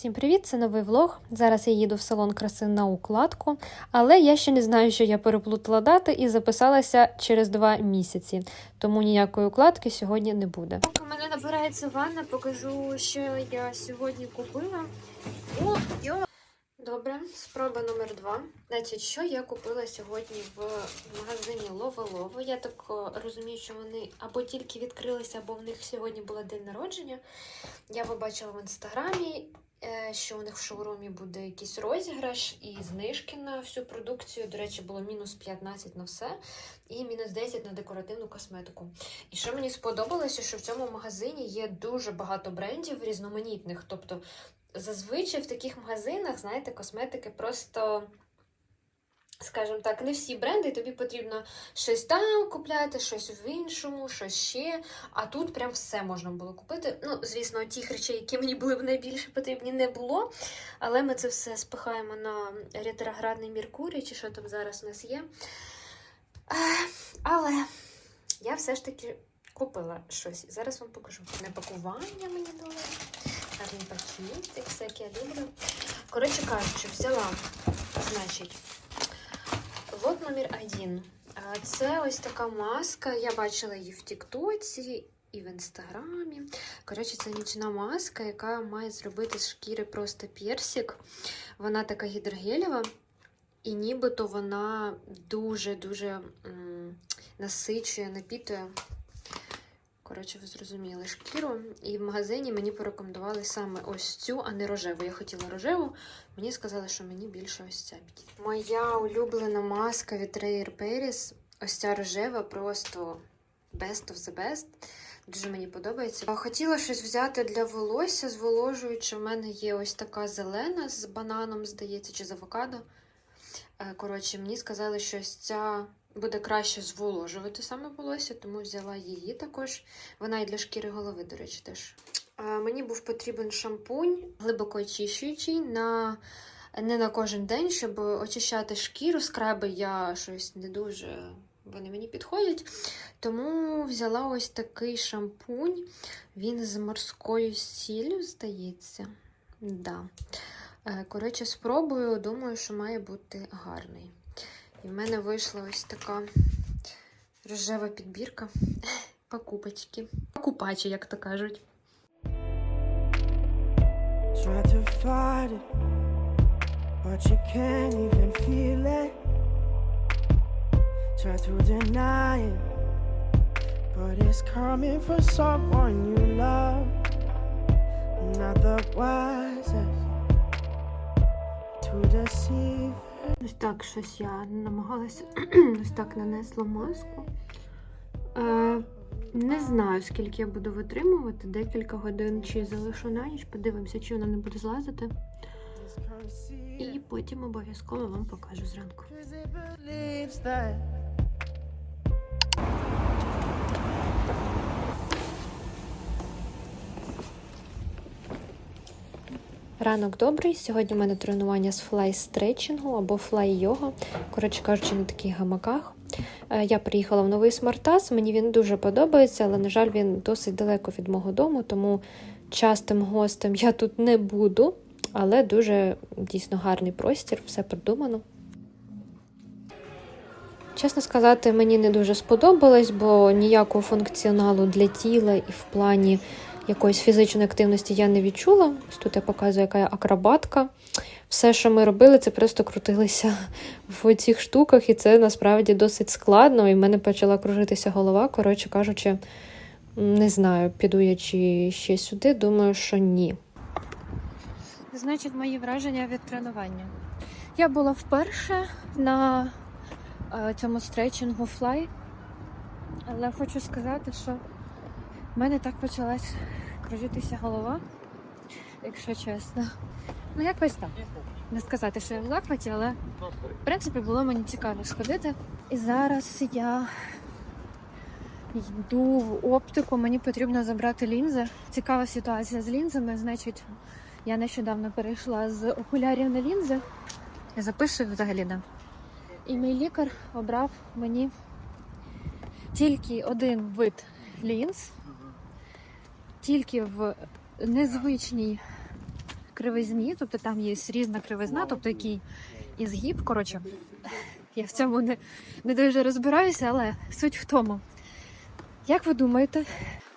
Всім привіт! Це новий влог. Зараз я їду в салон краси на укладку, але я ще не знаю, що я переплутала дати і записалася через два місяці, тому ніякої укладки сьогодні не буде. Поки мене набирається ванна, покажу, що я сьогодні купила. О, йо! Добре, спроба номер два. Значить, що я купила сьогодні в магазині Лова. Я так розумію, що вони або тільки відкрилися, або в них сьогодні була день народження. Я побачила в інстаграмі, е, що у них в шоурумі буде якийсь розіграш і знижки на всю продукцію. До речі, було мінус 15 на все і мінус 10 на декоративну косметику. І що мені сподобалося, що в цьому магазині є дуже багато брендів різноманітних. Тобто, зазвичай в таких магазинах, знаєте, косметики просто. Скажімо так, не всі бренди, тобі потрібно щось там купляти, щось в іншому, щось ще. А тут прям все можна було купити. Ну, звісно, тих речей, які мені були б найбільше потрібні, не було. Але ми це все спихаємо на ретроградний Меркурій, чи що там зараз у нас є. Але я все ж таки купила щось. Зараз вам покажу. Не пакування мені дали. Пакетик, все як я люблю. Коротше кажучи, взяла, значить. Вот номер один. Це ось така маска. Я бачила її в Тіктоці і в інстаграмі. Коротше, це нічна маска, яка має зробити з шкіри просто персик. Вона така гідрогелєва, і нібито вона дуже-дуже насичує, напітує. Коротше, ви зрозуміли шкіру. І в магазині мені порекомендували саме ось цю, а не рожеву. Я хотіла рожеву, мені сказали, що мені більше ось ця підійде. Моя улюблена маска від Rare Paris. Ось ця рожева, просто best of the best. Дуже мені подобається. Хотіла щось взяти для волосся, зволожуючи. У мене є ось така зелена з бананом, здається, чи з авокадо. Е, Коротше, мені сказали, що ось ця буде краще зволожувати саме волосся, тому взяла її також. Вона і для шкіри голови, до речі, теж. Мені був потрібен шампунь глибоко очищуючий на не на кожен день, щоб очищати шкіру. Скраби я щось не дуже вони мені підходять. Тому взяла ось такий шампунь. Він з морською сіллю, здається. Да. Е, Коротше, спробую, думаю, що має бути гарний. І в мене вийшла ось така рожева підбірка. Покупочки. Покупачі, як то кажуть. But it's coming for someone you love. Not the wisest to deceive. Ось так щось я намагалася ось так нанесла маску. Е, не знаю, скільки я буду витримувати, декілька годин чи залишу на ніч, подивимося, чи вона не буде злазити. І потім обов'язково вам покажу зранку. Ранок добрий. Сьогодні в мене тренування з флай-стретчингу або флай-йога. Коротше кажучи, на таких гамаках. Е, Я приїхала в новий смартас, мені він дуже подобається, але, на жаль, він досить далеко від мого дому, тому частим гостем я тут не буду. Але дуже дійсно гарний простір, все продумано. Чесно сказати, мені не дуже сподобалось, бо ніякого функціоналу для тіла і в плані якоїсь фізичної активності я не відчула. Ось тут я показую, яка я акробатка. Все, що ми робили, це просто крутилися в цих штуках, і це насправді досить складно. І в мене почала кружитися голова. Коротше кажучи, не знаю, піду я чи ще сюди. Думаю, що ні. Значить, мої враження від тренування. Я була вперше на е, цьому стретчингу флай, але хочу сказати, що в мене так почалась кружитися голова, якщо чесно. Ну, якось так. Не сказати, що я в захваті, але в принципі було мені цікаво сходити. І зараз я йду в оптику, мені потрібно забрати лінзи. Цікава ситуація з лінзами. Значить, я нещодавно перейшла з окулярів на лінзи. Я записую взагалі, да. І мій лікар обрав мені тільки один вид лінз, тільки в незвичній кривизні, тобто там є різна кривизна, тобто який і згиб. Коротше, я в цьому не, не дуже розбираюся, але суть в тому. Як ви думаєте,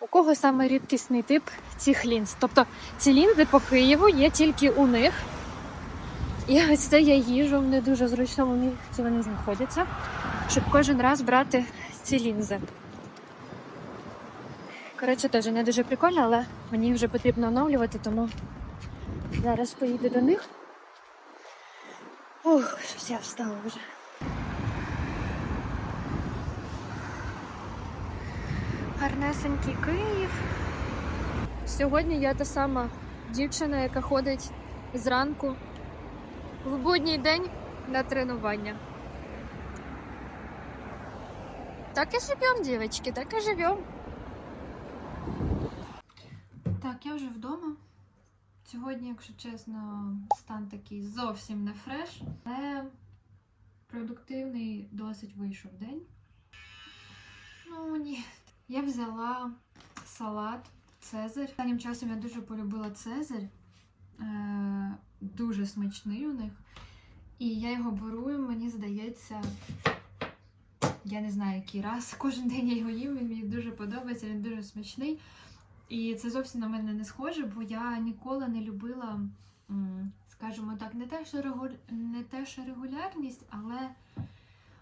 у кого саме рідкісний тип цих лінз? Тобто ці лінзи по Києву є тільки у них. І ось це я їжу в не дуже зручному місці вони знаходяться, щоб кожен раз брати ці лінзи. Коротше, теж не дуже прикольно, але мені вже потрібно оновлювати, тому зараз поїду до них. Ух, щось я встала вже. Гарнесенький Київ. Сьогодні я та сама дівчина, яка ходить зранку в будній день на тренування. Так і живем, дівчатки, так і живем. Так, я вже вдома. Сьогодні, якщо чесно, стан такий зовсім не фреш, але продуктивний досить вийшов день. Ну ні. Я взяла салат Цезарь. Останнім часом я дуже полюбила Цезарь. Е, дуже смачний у них. І я його беру, і мені здається, я не знаю, який раз. Кожен день я його їм, він мені дуже подобається, він дуже смачний. І це зовсім на мене не схоже, бо я ніколи не любила, скажімо так, не те, що регу... не те, що регулярність, але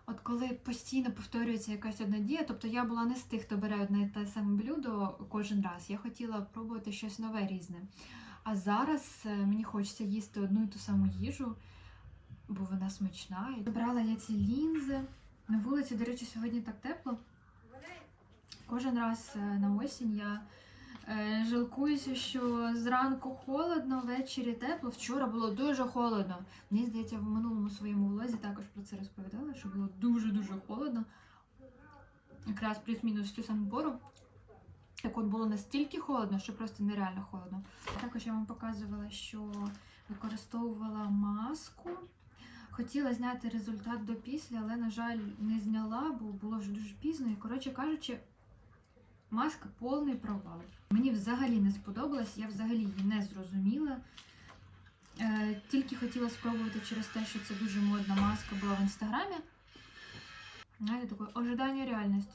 от коли постійно повторюється якась одна дія, тобто я була не з тих, хто бере одне те саме блюдо кожен раз. Я хотіла пробувати щось нове різне. А зараз е, мені хочеться їсти одну і ту саму їжу, бо вона смачна. І Брала я ці лінзи. На вулиці, до речі, сьогодні так тепло. Кожен раз е, на осінь я жалкуюся, що зранку холодно, ввечері тепло. Вчора було дуже холодно. Мені здається, в минулому своєму влозі також про це розповідала, що було дуже-дуже холодно. Якраз плюс-мінус цю саму. Так от було настільки холодно, що просто нереально холодно. Також я вам показувала, що використовувала маску. Хотіла зняти результат до після, але, на жаль, не зняла, бо було вже дуже пізно. І, коротше кажучи, маска повний провал. Мені взагалі не сподобалась, я взагалі її не зрозуміла. Е, тільки хотіла спробувати через те, що це дуже модна маска була в інстаграмі. Знаєте, таке ожидання реальність.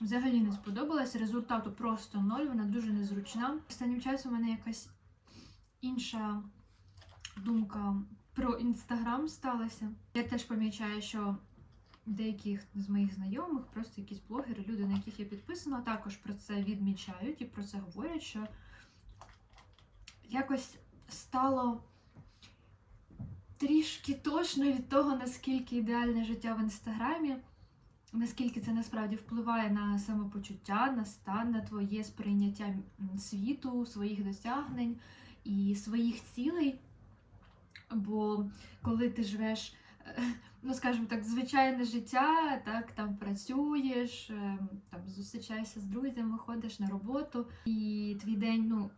Взагалі не сподобалась. Результату просто ноль, вона дуже незручна. Останнім часом у мене якась інша думка про інстаграм сталася. Я теж помічаю, що деяких з моїх знайомих, просто якісь блогери, люди, на яких я підписана, також про це відмічають і про це говорять, що якось стало трішки точно від того, наскільки ідеальне життя в інстаграмі, наскільки це насправді впливає на самопочуття, на стан, на твоє сприйняття світу, своїх досягнень і своїх цілей. Бо коли ти живеш, ну скажімо так, звичайне життя, так там працюєш, е, там зустрічаєшся з друзями, ходиш на роботу, і твій день, ну,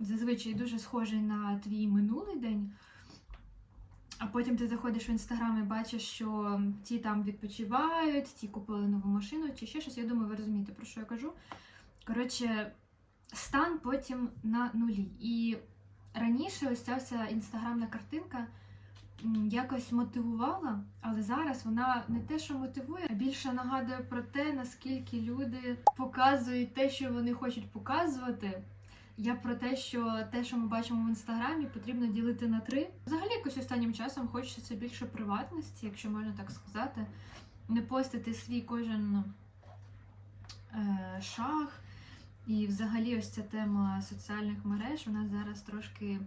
зазвичай дуже схожий на твій минулий день. А потім ти заходиш в інстаграм і бачиш, що ті там відпочивають, ті купили нову машину чи ще щось. Я думаю, ви розумієте, про що я кажу. Коротше, стан потім на нулі. І раніше ось ця вся інстаграмна картинка якось мотивувала, але зараз вона не те, що мотивує, а більше нагадує про те, наскільки люди показують те, що вони хочуть показувати. Я про те, що те, що ми бачимо в інстаграмі, потрібно ділити на три. Взагалі, якось останнім часом хочеться більше приватності, якщо можна так сказати, не постити свій кожен е, шаг. І взагалі, ось ця тема соціальних мереж, вона зараз трошки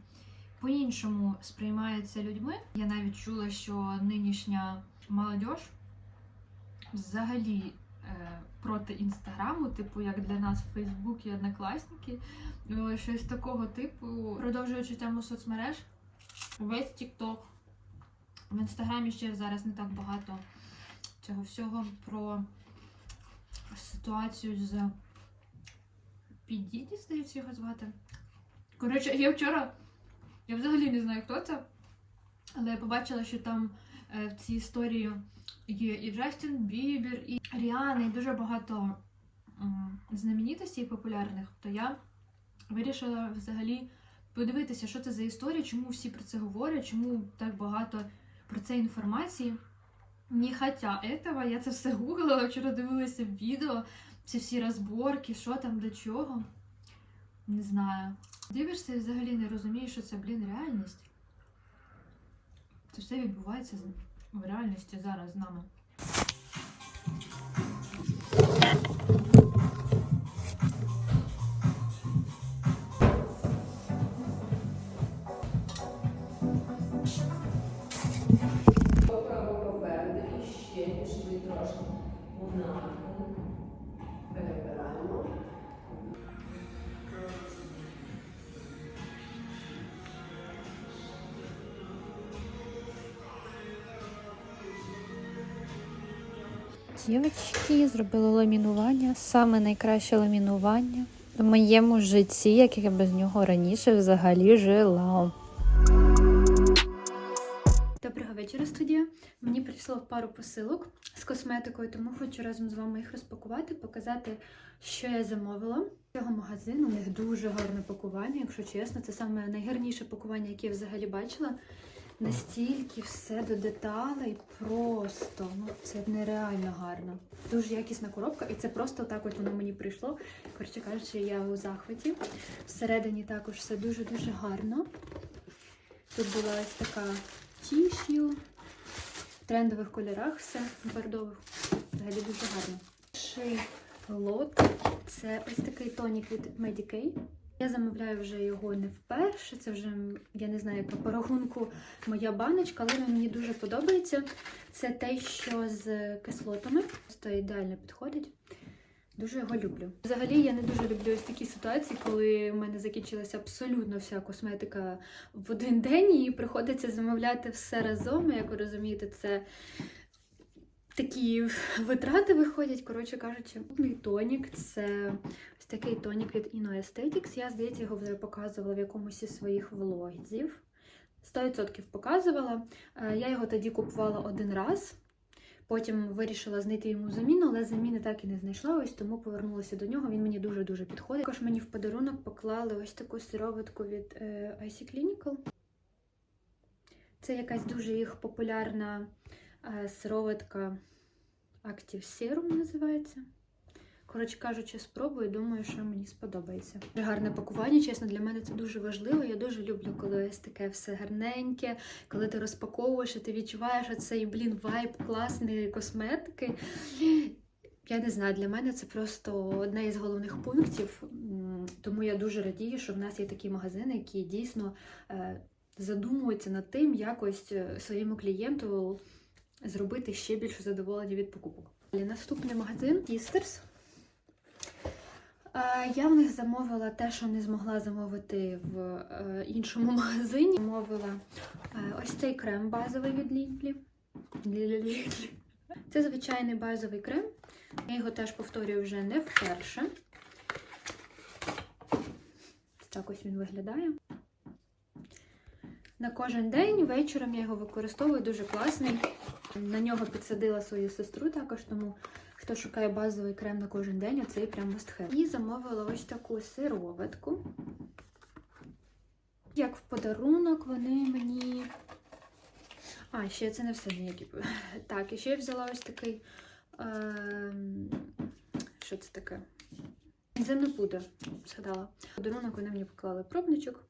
по-іншому сприймається людьми. Я навіть чула, що нинішня молодь взагалі е, проти інстаграму, типу, як для нас Фейсбук і однокласники. Щось такого типу, продовжуючи тему соцмереж, весь TikTok. В інстаграмі ще зараз не так багато цього всього про ситуацію з Підіді, здається, його звати. Коротше, я вчора, я взагалі не знаю, хто це, але я побачила, що там е, в цій історії є і Джастін Бібер, і Ріана, і дуже багато знаменитостей популярних, то я вирішила взагалі подивитися, що це за історія, чому всі про це говорять, чому так багато про це інформації. Не хотя этого, я це все гуглила, вчора дивилася відео, ці всі розборки, що там до чого. Не знаю. Дивишся і взагалі не розумієш, що це, блін, реальність. Це все відбувається в реальності зараз з нами. Поправо попереду і ще пішли трошки в напрямку. Перебираємо. Дівчатки зробили ламінування, саме найкраще ламінування в моєму житті, як я без нього раніше взагалі жила. Доброго вечора, студія. Мені прийшло пару посилок з косметикою, тому хочу разом з вами їх розпакувати, показати, що я замовила. Цього магазину у них дуже гарне пакування, якщо чесно, це саме найгарніше пакування, яке я взагалі бачила. Настільки все до деталей, просто ну це нереально гарно. Дуже якісна коробка, і це просто так от воно мені прийшло. Коротше кажучи, я у захваті. Всередині також все дуже-дуже гарно. Тут була ось така тіш'ю, в трендових кольорах все, бордових. Взагалі дуже гарно. Перший лот це ось такий тонік від Medicay. Я замовляю вже його не вперше. Це вже, я не знаю, яка по рахунку моя баночка, але мені дуже подобається. Це те, що з кислотами. Просто ідеально підходить. Дуже його люблю. Взагалі я не дуже люблю ось такі ситуації, коли в мене закінчилася абсолютно вся косметика в один день і приходиться замовляти все разом. Як ви розумієте, це такі витрати виходять. Коротше кажучи, наступний тонік це ось такий тонік від Inno Aesthetics. Я, здається, його вже показувала в якомусь із своїх влогів. 100% показувала. Е, Я його тоді купувала один раз. Потім вирішила знайти йому заміну, але заміни так і не знайшла, ось тому повернулася до нього. Він мені дуже-дуже підходить. Також мені в подарунок поклали ось таку сироватку від е, Icy Clinical. Це якась дуже їх популярна сироватка Active Serum називається. Коротше кажучи, спробую, думаю, що мені сподобається. Гарне пакування, чесно, для мене це дуже важливо. Я дуже люблю, коли ось таке все гарненьке, коли ти розпаковуєш і ти відчуваєш оцей, блін, вайб класної косметики. Я не знаю, для мене це просто одне із головних пунктів. Тому я дуже радію, що в нас є такі магазини, які дійсно е, задумуються над тим, якось е, своєму клієнту зробити ще більше задоволення від покупок. Далі Наступний магазин Тістерс. Е, Я в них замовила те, що не змогла замовити в е, іншому магазині. Замовила е, ось цей крем базовий від. Лідлі. Це звичайний базовий крем. Я його теж повторюю вже не вперше. Так ось він виглядає. На кожен день вечором я його використовую дуже класний. На нього підсадила свою сестру також, тому хто шукає базовий крем на кожен день, а цей прям have. І замовила ось таку сироватку. Як в подарунок вони мені. А, ще це не все ніякі. Так, і ще я взяла ось такий. Ем... Що це таке? Земна пудра, згадала. Подарунок вони мені поклали пробничок.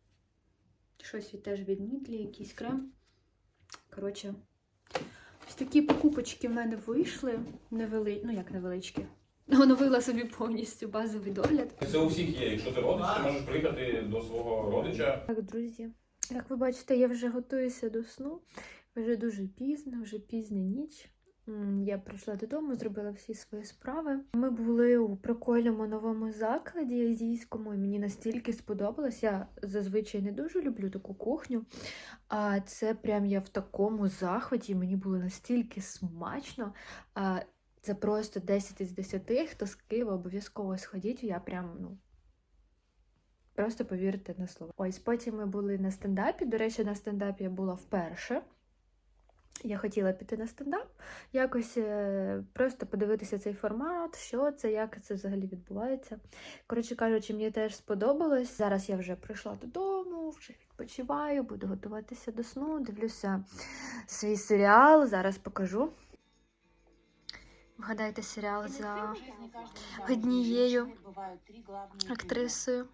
Щось від теж від Нідлі, якийсь крем. Коротше, ось такі покупочки в мене вийшли. Невели... Ну, як невеличкі. Оновила собі повністю базовий догляд. Це у всіх є. Якщо ти родич, ти можеш приїхати до свого родича. Так, друзі, як ви бачите, я вже готуюся до сну. Вже дуже пізно, вже пізня ніч. Я прийшла додому, зробила всі свої справи. Ми були у прикольному новому закладі азійському, і мені настільки сподобалось. Я зазвичай не дуже люблю таку кухню. А це прям я в такому захваті. Мені було настільки смачно. Це просто 10 із 10. Хто з Києва обов'язково сходіть. Я прям ну. Просто повірте на слово. Ось потім ми були на стендапі. До речі, на стендапі я була вперше. Я хотіла піти на стендап, якось е, просто подивитися цей формат, що це, як це взагалі відбувається. Коротше кажучи, мені теж сподобалось. Зараз я вже прийшла додому, вже відпочиваю, буду готуватися до сну, дивлюся свій серіал. Зараз покажу. Вгадайте серіал за однією актрисою.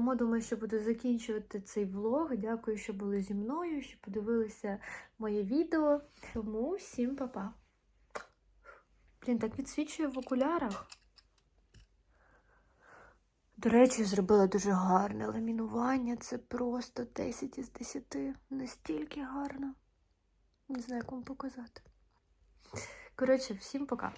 Тому думаю, що буду закінчувати цей влог. Дякую, що були зі мною, що подивилися моє відео. Тому всім па-па. Блін, так відсвічує в окулярах. До речі, зробила дуже гарне ламінування. Це просто 10 із 10. Настільки гарно. Не знаю, як вам показати. Коротше, всім пока.